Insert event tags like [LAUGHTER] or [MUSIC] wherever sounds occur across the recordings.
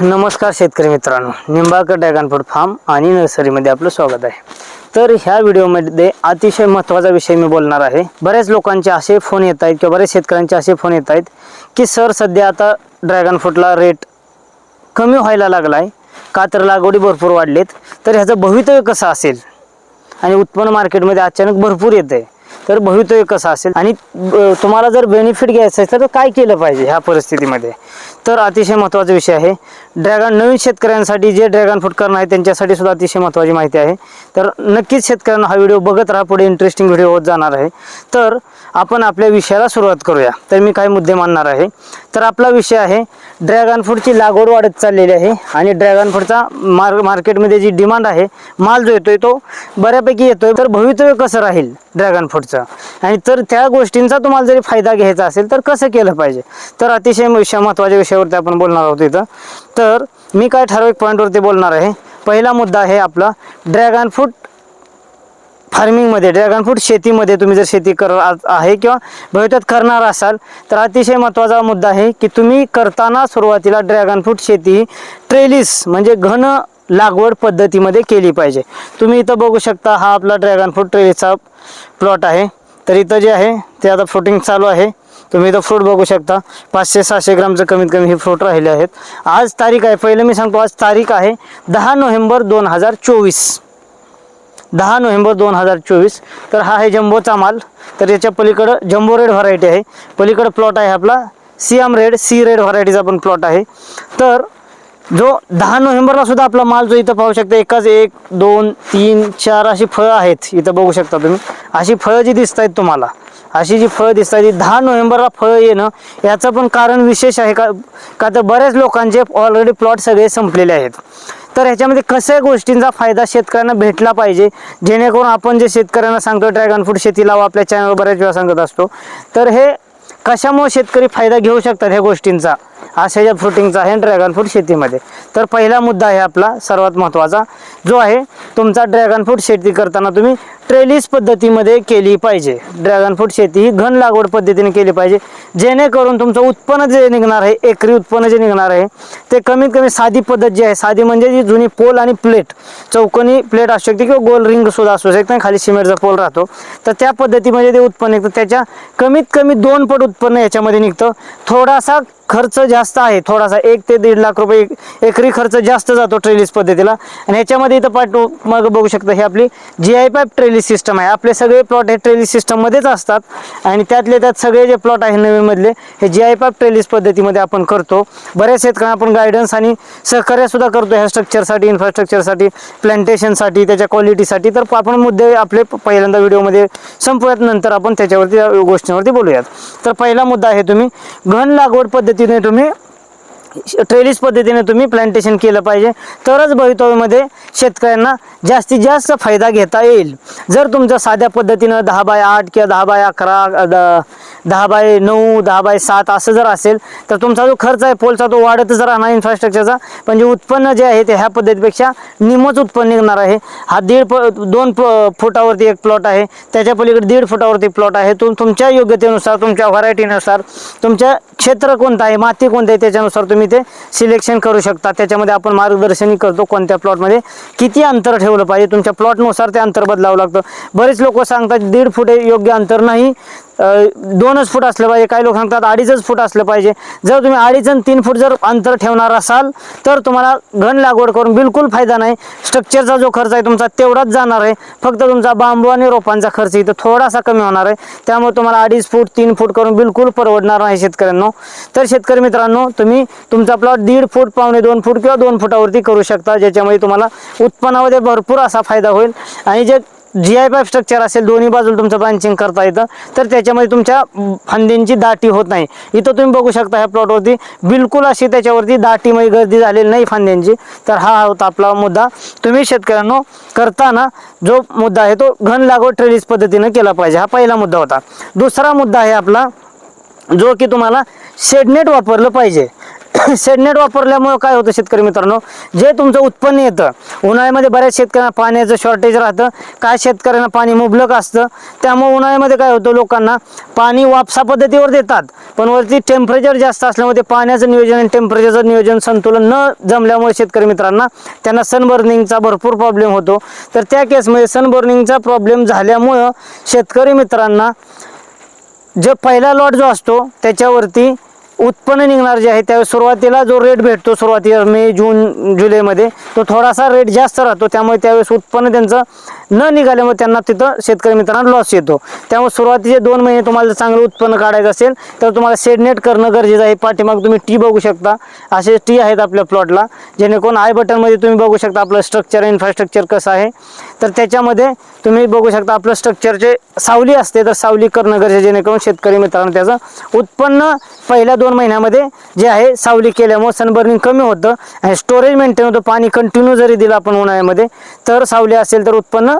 नमस्कार शेतकरी मित्रांनो. निंबाळकर ड्रॅगन फ्रूट फार्म आणि नर्सरीमध्ये आपलं स्वागत आहे. तर ह्या व्हिडिओमध्ये अतिशय महत्त्वाचा विषय मी बोलणार आहे. बऱ्याच लोकांचे असे फोन येत आहेत किंवा बऱ्याच शेतकऱ्यांचे असे फोन येत आहेत की सर सध्या आता ड्रॅगन फ्रूटला रेट कमी व्हायला लागला आहे का तर लागवडी भरपूर वाढलेत. तर ह्याचं भवितव्य कसं असेल? आणि उत्पन्न मार्केटमध्ये अचानक भरपूर येतं आहे तर भवितव्य कसं असेल? आणि तुम्हाला जर बेनिफिट घ्यायचं असेल तर काय केलं पाहिजे ह्या परिस्थितीमध्ये? तर अतिशय महत्त्वाचा विषय आहे. ड्रॅगन नवीन शेतकऱ्यांसाठी जे ड्रॅगन फ्रूट करणं आहे त्यांच्यासाठी सुद्धा अतिशय महत्त्वाची माहिती आहे. तर नक्कीच शेतकऱ्यांना हा व्हिडिओ बघत राहा. पुढे इंटरेस्टिंग व्हिडिओ होत जाणार आहे. तर आपण आपल्या विषयाला सुरुवात करूया. तर मी काही मुद्दे मांडणार आहे. तर आपला विषय आहे ड्रॅगन फ्रूटची लागवड वाढत चाललेली आहे आणि ड्रॅगन फ्रूटचा मार मार्केटमध्ये जी डिमांड आहे माल जो येतोय तो बऱ्यापैकी येतोय. तर भवितव्य कसं राहील ड्रॅगन फ्रूटचं आणि तर त्या गोष्टींचा तुम्हाला जरी फायदा घ्यायचा असेल तर कसं केलं पाहिजे? तर अतिशय विषय महत्त्वाच्या विषयावरती आपण बोलणार आहोत इथं. तर मी काय ठराविक पॉईंटवरती बोलणार आहे. पहिला मुद्दा आहे आपला ड्रॅगन फ्रूट फार्मिंगमध्ये ड्रॅगन फ्रूट शेतीमध्ये तुम्ही जर शेती कर आहे किंवा भविष्यात करणार असाल तर अतिशय महत्त्वाचा मुद्दा आहे की तुम्ही करताना सुरुवातीला ड्रॅगन फ्रूट शेती ही ट्रेलिस म्हणजे घन लागवड पद्धतीमध्ये केली पाहिजे. तुम्ही इथं बघू शकता हा आपला ड्रॅगन फ्रूट ट्रेलिसचा प्लॉट आहे. तर इथं जे आहे ते आता फ्रुटिंग चालू आहे. तुम्ही इथं फ्रूट बघू शकता. पाचशे सहाशे ग्रामचं कमीत कमी हे फ्रूट राहिले आहेत. आज तारीख आहे पहिलं मी सांगतो आज तारीख आहे दहा नोव्हेंबर दोन हजार चोवीस. दहा नोव्हेंबर दोन हजार चोवीस. तर हा आहे जम्बोचा माल. तर याच्या पलीकडं जम्बो रेड व्हरायटी आहे. पलीकडं प्लॉट आहे आपला. सियाम रेड सी रेड व्हरायटीचा पण प्लॉट आहे. तर जो दहा नोव्हेंबरला सुद्धा आपला माल जो इथं पाहू शकता एकाच एक दोन तीन चार अशी फळं आहेत इथं बघू शकता तुम्ही. अशी फळं जी दिसत आहेत तुम्हाला अशी जी फळं दिसत आहेत दहा नोव्हेंबरला फळं येणं याचं पण कारण विशेष आहे का का तर बऱ्याच लोकांचे ऑलरेडी प्लॉट सगळे संपलेले आहेत. तर ह्याच्यामध्ये कसं गोष्टींचा फायदा शेतकऱ्यांना भेटला पाहिजे जेणेकरून आपण जे शेतकऱ्यांना सांगतो ड्रॅगन फ्रूट शेती लावा आपल्या चॅनलवर बऱ्याच वेळा सांगत असतो. तर हे कशामुळे शेतकरी फायदा घेऊ शकतात ह्या गोष्टींचा? अशा फ्रुटिंगचा आहे ड्रॅगन फ्रूट शेतीमध्ये. तर पहिला मुद्दा आहे आपला सर्वात महत्त्वाचा जो आहे तुमचा ड्रॅगन फ्रूट शेती करताना तुम्ही ट्रेलिस पद्धतीमध्ये केली पाहिजे. ड्रॅगन फ्रूट शेती ही घन लागवड पद्धतीने केली पाहिजे. जेणेकरून तुमचं उत्पन्न जे निघणार आहे एकरी उत्पन्न जे निघणार आहे ते कमीत कमी साधी पद्धत जी आहे साधी म्हणजे जी जुनी पोल आणि प्लेट चौकोनी प्लेट असू शकते किंवा गोल रिंग सुद्धा असू शकते. खाली सिमेंटचा पोल राहतो. तर त्या पद्धतीमध्ये ते उत्पन्न निघतं त्याच्या कमीत कमी दोन पट उत्पन्न याच्यामध्ये निघतं. थोडासा खर्च जास्त आहे. थोडासा एक ते दीड लाख रुपये एकरी खर्च जास्त जातो ट्रेलिस पद्धतीला. आणि ह्याच्यामध्ये इथं पाठ मग बघू शकता ही आपली G I pipe trellis system आहे. आपले सगळे प्लॉट हे ट्रेलिस सिस्टममध्येच असतात. आणि त्यातले त्यात सगळे जे प्लॉट आहे नवीनमधले हे जी आय पाईप ट्रेलिस पद्धतीमध्ये आपण करतो. बऱ्याच शेतकऱ्यांना आपण गायडन्स आणि सहकार्यसुद्धा करतो ह्या स्ट्रक्चरसाठी इन्फ्रास्ट्रक्चरसाठी प्लांटेशनसाठी त्याच्या क्वालिटीसाठी तर आपण मुद्दे आपले पहिल्यांदा व्हिडिओमध्ये संपूयात नंतर आपण त्याच्यावरती गोष्टींवरती बोलूयात. तर पहिला मुद्दा आहे तुम्ही घन लागवड पद्धतीने तुम्ही ट्रेलिस पद्धतीने तुम्ही प्लांटेशन केलं पाहिजे. तरच भवितव्यामध्ये शेतकऱ्यांना जास्तीत जास्त फायदा घेता येईल. जर तुमचं साध्या पद्धतीनं दहा बाय आठ किंवा दहा बाय अकरा द- दहा बाय नऊ दहा बाय सात असं जर असेल तर तुमचा जो खर्च आहे पोलचा तो वाढतच राहणार इन्फ्रास्ट्रक्चरचा पण जे उत्पन्न जे आहे ते ह्या पद्धतीपेक्षा निमच उत्पन्न निघणार आहे. हा दीड प दोन प फुटावरती एक प्लॉट आहे. त्याच्या पलीकडे दीड फुटावरती प्लॉट आहे. तुम तुमच्या योग्यतेनुसार तुमच्या व्हरायटीनुसार तुमच्या क्षेत्र कोणतं आहे माती कोणतं आहे त्याच्यानुसार तुम्ही ते सिलेक्शन करू शकता. त्याच्यामध्ये आपण मार्गदर्शनही करतो कोणत्या प्लॉटमध्ये किती अंतर ठेवलं पाहिजे. तुमच्या प्लॉटनुसार ते अंतर बदलावं लागतं. बरेच लोक सांगतात दीड फुटे योग्य अंतर नाही. दोनच फूट असलं पाहिजे. काही लोक सांगतात अडीचच फूट असलं पाहिजे. जर तुम्ही अडीच आणि तीन फूट जर अंतर ठेवणार असाल तर तुम्हाला घन लागवड करून बिलकुल फायदा नाही. स्ट्रक्चरचा जो खर्च आहे तुमचा तेवढाच जाणार आहे. फक्त तुमचा बांबू आणि रोपांचा खर्च इथं थोडासा कमी होणार आहे. त्यामुळे तुम्हाला अडीच फूट तीन फूट करून बिलकुल परवडणार नाही शेतकऱ्यांनो. तर शेतकरी मित्रांनो तुम्ही तुमचा प्लॉट दीड फूट पावणे दोन फूट किंवा दोन फुटावरती करू शकता ज्याच्यामुळे तुम्हाला उत्पन्नामध्ये भरपूर असा फायदा होईल. आणि जे जी आय पाईप स्ट्रक्चर असेल दोन्ही बाजूला तुमचं ब्रांचिंग करता येतं. तर त्याच्यामध्ये तुमच्या फांदींची दाटी होत नाही. इथं तुम्ही बघू शकता ह्या प्लॉटवरती बिलकुल अशी त्याच्यावरती दाटीमध्ये गर्दी झालेली नाही फांद्यांची. तर हा होता आपला मुद्दा. तुम्ही शेतकऱ्यांनो करताना जो मुद्दा आहे तो घन लागवड ट्रेलिस पद्धतीनं केला पाहिजे. हा पहिला मुद्दा होता. दुसरा मुद्दा आहे आपला जो की तुम्हाला शेडनेट वापरलं पाहिजे. [COUGHS] शेडनेट वापरल्यामुळे काय होतं शेतकरी मित्रांनो? जे तुमचं उत्पन्न येतं उन्हाळ्यामध्ये बऱ्याच शेतकऱ्यांना पाण्याचं शॉर्टेज राहतं काय शेतकऱ्यांना पाणी मुबलक असतं त्यामुळे उन्हाळ्यामध्ये काय होतं लोकांना पाणी वापसा पद्धतीवर देतात पण वरती टेम्परेचर जास्त असल्यामुळे ते पाण्याचं नियोजन आणि टेम्परेचरचं नियोजन संतुलन न जमल्यामुळे शेतकरी मित्रांना त्यांना सनबर्निंगचा भरपूर प्रॉब्लेम होतो. तर त्या केसमध्ये सनबर्निंगचा प्रॉब्लेम झाल्यामुळं शेतकरी मित्रांना जे पहिला लॉट जो असतो त्याच्यावरती उत्पन्न निघणार जे आहे त्यावेळेस सुरुवातीला जो रेट भेटतो सुरुवातीला मे जून जुलैमध्ये तो थोडासा रेट जास्त राहतो. त्यामुळे त्यावेळेस उत्पन्न त्यांचं न निघाल्यामुळे त्यांना तिथं शेतकरी मित्रांना लॉस येतो. त्यामुळे सुरुवातीचे दोन महिने तुम्हाला चांगलं उत्पन्न काढायचं असेल तर तुम्हाला शेडनेट करणं गरजेचं आहे. पाठीमाग तुम्ही टी बघू शकता. असे टी आहेत आपल्या प्लॉटला जेणेकरून आय बटनमध्ये तुम्ही बघू शकता आपलं स्ट्रक्चर इन्फ्रास्ट्रक्चर कसं आहे. तर त्याच्यामध्ये तुम्ही बघू शकता आपलं स्ट्रक्चरचे सावली असते तर सावली करणं गरजेचं जेणेकरून शेतकरी मित्रांनो त्याचं उत्पन्न पहिल्या दोन महिन्यामध्ये जे आहे सावली केल्यामुळे सनबर्निंग कमी होतं. आणि स्टोरेज मेंटेन होतं. पाणी कंटिन्यू जरी दिलं आपण उन्हाळ्यामध्ये तर सावली असेल तर उत्पन्न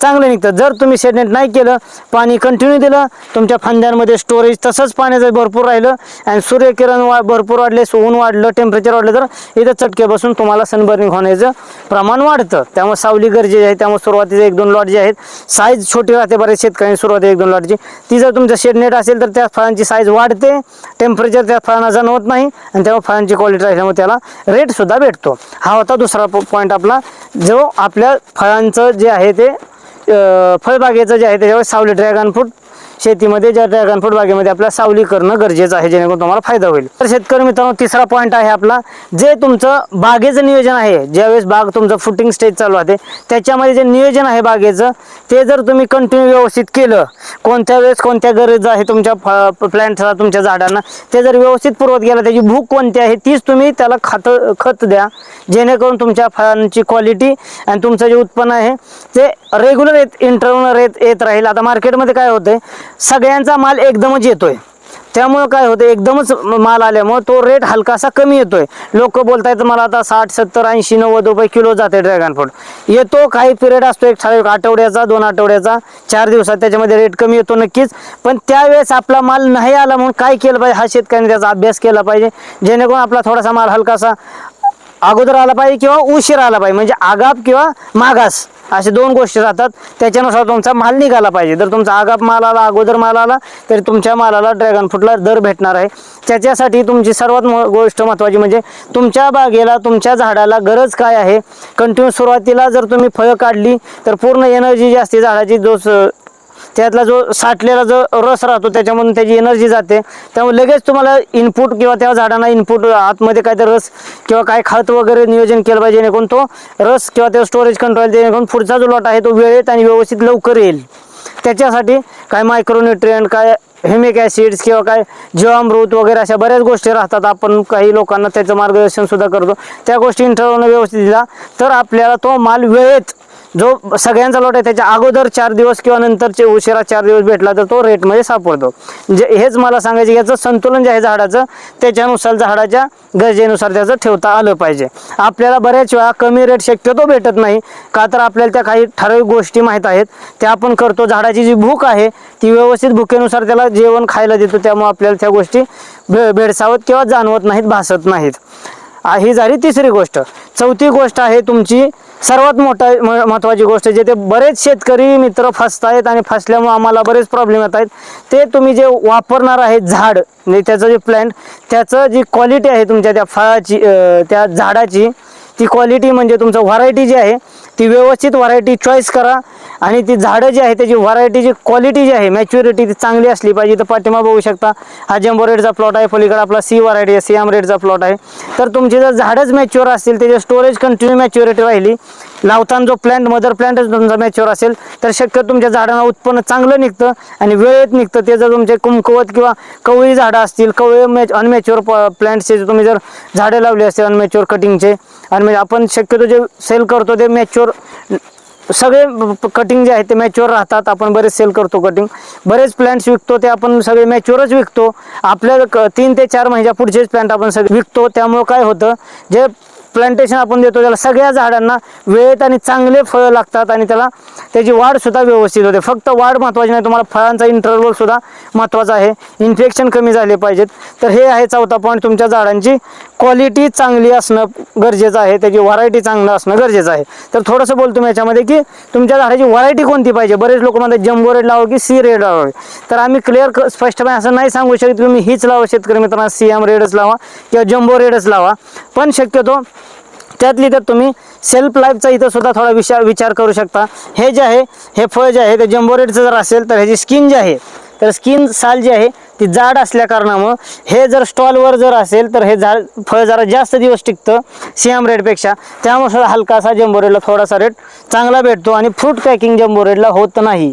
चांगलं निघतं. जर तुम्ही शेडनेट नाही केलं पाणी कंटिन्यू दिलं तुमच्या फांद्यांमध्ये स्टोरेज तसंच पाण्याचं भरपूर राहिलं आणि सूर्यकिरण वा भरपूर वाढले ऊन वाढलं टेम्परेचर वाढलं तर इथं चटके बसून तुम्हाला सनबर्निंग होण्याचं प्रमाण वाढतं. त्यामुळे सावली गरजेची आहे त्यामुळे सुरुवातीचे एक दोन लॉट जे आहेत साईज छोटी राहते बरेच शेतकऱ्यांनी सुरुवातीला एक दोन लॉटची ती जर तुमचं शेडनेट असेल तर त्या फळांची साईज वाढते टेम्परेचर त्या फळांना जाणवत नाही आणि त्यामुळे फळांची क्वालिटी राहिल्यामुळे त्याला रेटसुद्धा भेटतो. हा होता दुसरा पॉईंट आपला जो आपल्या फळांचं जे आहे ते फळबागेचं जे आहे त्याच्यावर सावली ड्रॅगन फ्रूट शेतीमध्ये ज्या ड्रॅगन फ्रूट बागेमध्ये आपल्याला सावली करणं गरजेचं आहे जेणेकरून तुम्हाला फायदा होईल. तर शेतकरी मित्रांनो तिसरा पॉईंट आहे आपला जे तुमचं बागेचं नियोजन आहे ज्यावेळेस बाग तुमचं फुटिंग स्टेज चालू आहे त्याच्यामध्ये जे नियोजन आहे बागेचं ते जर तुम्ही कंटिन्यू व्यवस्थित केलं कोणत्या वेळेस कोणत्या गरज आहे तुमच्या प्लॅन्टला तुमच्या झाडांना ते जर व्यवस्थित पुरवत गेलं त्याची भूक कोणती आहे तीच तुम्ही त्याला खत खत द्या. जेणेकरून तुमच्या फळांची क्वालिटी आणि तुमचं जे उत्पन्न आहे ते रेग्युलर येत इंटरव्हल येत येत राहील. आता मार्केटमध्ये काय होतं सगळ्यांचा माल एकदमच येतोय. त्यामुळं काय होतं एकदमच माल आल्यामुळं तो रेट हलकासा कमी येतोय. लोक बोलतायत मला आता साठ सत्तर ऐंशी नव्वद रुपये किलो जाते ड्रॅगन फ्रूट येतो काही पिरियड असतो एक ठराविक आठवड्याचा दोन आठवड्याचा चार दिवसात त्याच्यामध्ये रेट कमी येतो नक्कीच. पण त्यावेळेस आपला माल नाही आला म्हणून काय केलं पाहिजे हा शेतकऱ्यांनी त्याचा अभ्यास केला पाहिजे. जेणेकरून आपला थोडासा माल हलकासा अगोदर आला पाहिजे किंवा उशीर आला पाहिजे. म्हणजे आगाप किंवा मागास असे दोन गोष्टी राहतात. त्याच्यानुसार तुमचा माल निघाला पाहिजे. जर तुमचा आगाप माल आला अगोदर माल आला तरी तुमच्या मालाला ड्रॅगन फ्रूटला दर भेटणार आहे. त्याच्यासाठी तुमची सर्वात गोष्ट महत्त्वाची म्हणजे तुमच्या बागेला तुमच्या झाडाला गरज काय आहे? कंटिन्यू सुरुवातीला जर तुम्ही फळं काढली तर पूर्ण एनर्जी जी असते झाडाची जो स- त्यातला जो साठलेला जो रस राहतो त्याच्यामधून त्याची एनर्जी जाते. त्यामुळे लगेच तुम्हाला इनपुट किंवा त्या झाडांना इनपुट आतमध्ये काय तर रस किंवा काय खत वगैरे नियोजन केलं पाहिजे जेणेकरून तो रस किंवा त्या स्टोरेज कंट्रोल जेणेकरून पुढचा जो लॉट आहे तो वेळेत आणि व्यवस्थित लवकर येईल. त्याच्यासाठी काय मायक्रोन्युट्रियंट काय हेमिक ॲसिड्स किंवा काय जीवामृत वगैरे अशा बऱ्याच गोष्टी राहतात. आपण काही लोकांना त्याचं मार्गदर्शन सुद्धा करतो. त्या गोष्टी इंटरव्ह्यूने व्यवस्थित दिला तर आपल्याला तो माल वेळेत जो सगळ्यांचा लॉट आहे त्याच्या अगोदर चार दिवस किंवा नंतरचे उशिरा चार दिवस भेटला तर तो रेटमध्ये सापडतो. जे हेच मला सांगायचे याचं संतुलन जे आहे झाडाचं त्याच्यानुसार झाडाच्या गरजेनुसार त्याचं ठेवता आलं पाहिजे. आपल्याला बऱ्याच वेळा कमी रेट शक्यतो भेटत नाही का तर आपल्याला त्या काही ठराविक गोष्टी माहीत आहेत त्या आपण करतो. झाडाची जी भूक आहे ती व्यवस्थित भुकेनुसार त्याला जेवण खायला देतो त्यामुळे आपल्याला त्या गोष्टी भे भेडसावत किंवा जाणवत नाहीत भासत नाहीत. आ, ही झाली तिसरी गोष्ट. चौथी गोष्ट आहे तुमची सर्वात मोठा म- महत्त्वाची गोष्ट जे ते बरेच शेतकरी मित्र फसत आहेत आणि फसल्यामुळे आम्हाला बरेच प्रॉब्लेम येत आहेत. ते तुम्ही जे वापरणार आहे झाड म्हणजे त्याचं जे प्लॅन्ट त्याचं जी क्वालिटी आहे तुमच्या त्या फळाची त्या झाडाची ती क्वालिटी म्हणजे तुमचं व्हरायटी जी आहे ती व्यवस्थित व्हरायटी चॉईस करा. आणि ती झाडं जी आहे त्याची व्हरायटी जी क्वालिटी जी आहे मॅच्युरिटी ती चांगली असली पाहिजे तर पाठिंबा बघू शकता. हा जम्बो रेडचा प्लॉट आहे पलीकडे आपला सी व्हरायटी आहे सीएम रेडचा प्लॉट आहे. तर तुमची जर झाडच मॅच्युअर असतील त्याचे स्टोरेज कंटिन्यू मॅच्युरिटी राहिली लावताना जो प्लॅन्ट मदर प्लॅन्टच तुमचा मॅच्युअर असेल तर शक्य तुमच्या झाडांना उत्पन्न चांगलं निघतं आणि वेळेत निघतं. ते जर तुमचे कुमकुवत किंवा कवळी झाडं असतील कवळे मॅच अनमॅच्युअर प्लॅन्टचे तुम्ही जर झाडे लावली असतील अनमॅच्युअर कटिंगचे आणि म्हणजे आपण शक्यतो जे सेल करतो ते मॅच्युअर सगळे कटिंग जे आहे ते मॅच्युअर राहतात. आपण बरेच सेल करतो कटिंग बरेच प्लांट्स विकतो ते आपण सगळे मॅच्युअरच विकतो. आपल्या क- तीन ते चार महिन्या पुढचेच प्लांट आपण सगळे विकतो. त्यामुळं काय होतं जे प्लांटेशन आपण देतो त्याला सगळ्या झाडांना वेळेत आणि चांगले फळं लागतात आणि त्याला त्याची वाढ सुद्धा व्यवस्थित होते. फक्त वाढ महत्त्वाची नाही तुम्हाला फळांचा इंटरवल सुद्धा महत्त्वाचा आहे. इन्फेक्शन कमी झाले पाहिजेत. तर हे आहे चौथा पॉईंट तुमच्या झाडांची क्वालिटी चांगली असणं गरजेचं आहे. त्याची व्हरायटी चांगलं असणं गरजेचं आहे. तर थोडंसं बोलतो मी याच्यामध्ये की तुमच्या झाडाची व्हरायटी कोणती पाहिजे? बरेच लोक म्हणतात जम्बो रेड लावा की सी रेड लावावे? तर आम्ही क्लिअर स्पष्टपणे असं नाही सांगू शकत की तुम्ही हीच लावा शेतकरी मित्रांना सी एम रेडच लावा किंवा जम्बो रेडच लावा. पण शक्यतो त्यातली त्यात तुम्ही सेल्फ लाईफचा इथं सुद्धा थोडा विचार विचार करू शकता. हे जे आहे हे फळ जे आहे ते जंबोरेटचं जर असेल तर ह्याची स्किन जी आहे तर स्किन साल जी आहे ती जाड असल्या कारणामुळं हे जर स्टॉलवर जर असेल तर हे झाड फळ जरा जास्त दिवस टिकतं सीएम रेडपेक्षा त्यामुळे सुद्धा हलकासा जम्बो रेडला थोडासा रेट चांगला भेटतो आणि फ्रूट पॅकिंग जंबोरेडला होत नाही.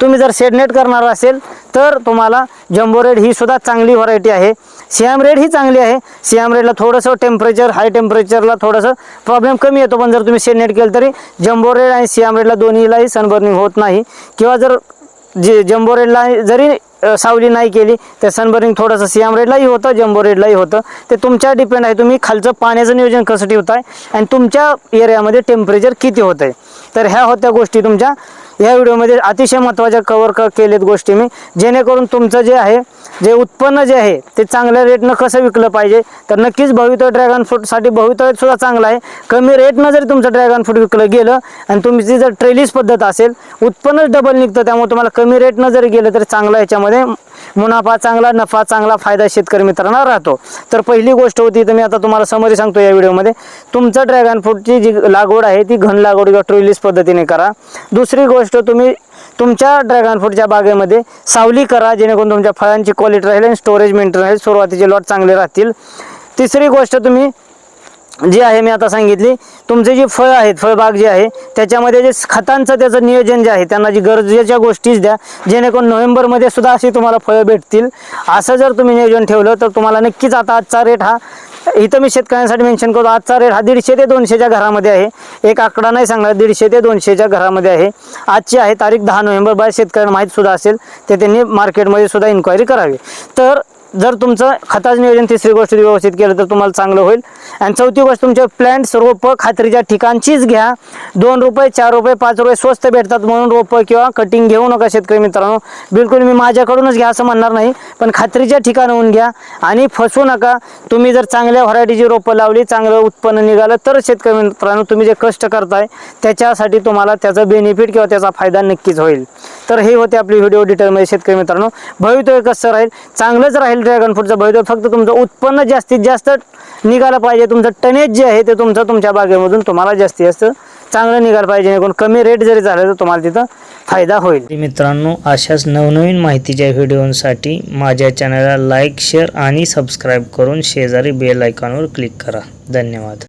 तुम्ही जर सेडनेट करणार असेल तर तुम्हाला जंबोरेड ही सुद्धा चांगली व्हरायटी आहे. सियाम रेड ही चांगली आहे. सियाम रेडला थोडंसं टेम्परेचर हाय टेम्परेचरला थोडंसं प्रॉब्लेम कमी येतो. पण जर तुम्ही सेनेट केलं तरी जम्बो रेड आणि सियाम रेडला दोन्हीलाही सनबर्निंग होत नाही. किंवा जर जे जम्बो रेडला जरी सावली नाही केली तर सनबर्निंग थोडंसं सीएम रेडलाही होतं जम्बो रेडलाही होतं. ते तुमच्या डिपेंड आहे तुम्ही खालचं पाण्याचं नियोजन कसं ठेवताय आणि तुमच्या एरियामध्ये टेम्परेचर किती होतं आहे तर ह्या होत्या गोष्टी तुमच्या. ह्या व्हिडिओमध्ये अतिशय महत्त्वाच्या कवर क केलेत गोष्टी मी. जेणेकरून तुमचं जे आहे जे उत्पन्न जे आहे ते चांगल्या रेटनं कसं विकलं पाहिजे तर नक्कीच भवितव्य ड्रॅगन फ्रूटसाठी भवितव्य सुद्धा चांगलं आहे. कमी रेटनं जरी तुमचं ड्रॅगन फ्रूट विकलं गेलं आणि तुमची जर ट्रेलिस पद्धत असेल उत्पन्नच डबल निघतं त्यामुळे तुम्हाला कमी रेटनं जरी गेलं तरी चांगलं याच्यामध्ये. मुनाफा चांगला नफा चांगला फायदा शेतकरी मित्रांना राहतो. तर पहिली गोष्ट होती तर मी आता तुम्हाला समरी सांगतो या व्हिडिओमध्ये. तुमचं ड्रॅगन फ्रूटची जी लागवड आहे ती घन लागवड किंवा ट्रेलिस पद्धतीने करा. दुसरी गोष्ट तुम्ही तुमच्या ड्रॅगन फ्रूटच्या बागेमध्ये सावली करा जेणेकरून तुमच्या फळांची क्वालिटी राहील आणि स्टोरेज मेंटेन राहील सुरुवातीचे लॉट चांगले राहतील. तिसरी गोष्ट तुम्ही जी आहे मी आता सांगितली तुमचे जे फळ आहेत फळबाग जे आहे त्याच्यामध्ये जे खतांचं त्याचं नियोजन जे आहे त्यांना जी गरजेच्या गोष्टीच द्या. जेणेकरून नोव्हेंबरमध्ये सुद्धा अशी तुम्हाला फळं भेटतील. असं जर तुम्ही नियोजन ठेवलं तर तुम्हाला नक्कीच आता आजचा रेट हा इथं मी शेतकऱ्यांसाठी मेन्शन करतो आजचा रेट हा दीडशे ते दोनशेच्या घरामध्ये आहे. एक आकडा नाही सांगणार दीडशे ते दोनशेच्या घरामध्ये आहे. आजची आहे तारीख दहा नोव्हेंबर बाय शेतकऱ्यांना माहीत सुद्धा असेल ते त्यांनी मार्केटमध्ये सुद्धा इन्क्वायरी करावी. तर जर तुमचं खताचं नियोजन तिसरी गोष्ट व्यवस्थित केलं तर तुम्हाला चांगलं होईल. आणि चौथी गोष्ट तुमचे प्लॅन्ट रोपं खात्रीच्या ठिकाणचीच घ्या. दोन रुपये चार रुपये पाच रुपये स्वस्त भेटतात म्हणून रोपं किंवा कटिंग घेऊ नका शेतकरी मित्रांनो. बिलकुल मी माझ्याकडूनच घ्या असं म्हणणार नाही पण खात्रीच्या ठिकाणाहून घ्या आणि फसू नका. तुम्ही जर चांगल्या व्हरायटीची रोपं लावली चांगलं उत्पन्न निघालं तर शेतकरी मित्रांनो तुम्ही जे कष्ट करताय त्याच्यासाठी तुम्हाला त्याचा बेनिफिट किंवा त्याचा फायदा नक्कीच होईल. तर हे होते आपली व्हिडिओ डिटेलमध्ये शेतकरी मित्रांनो. भवितव्य कसं राहील? चांगलंच राहील ड्रॅगन फ्रूटचा भवितव्य फक्त तुमचं उत्पन्न जास्तीत जास्त निघालं पाहिजे. तुमचं टनेज जे आहे ते तुमचं तुमच्या बागेमधून तुम्हाला जास्तीत जास्त चांगलं निघालं पाहिजे. जेणेकरून कमी रेट जरी झालं तर तुम्हाला तिथं फायदा होईल. मित्रांनो अशाच नवनवीन माहितीच्या व्हिडिओसाठी माझ्या चॅनलला लाईक शेअर आणि सबस्क्राईब करून शेजारी बेल आयकॉनवर क्लिक करा. धन्यवाद.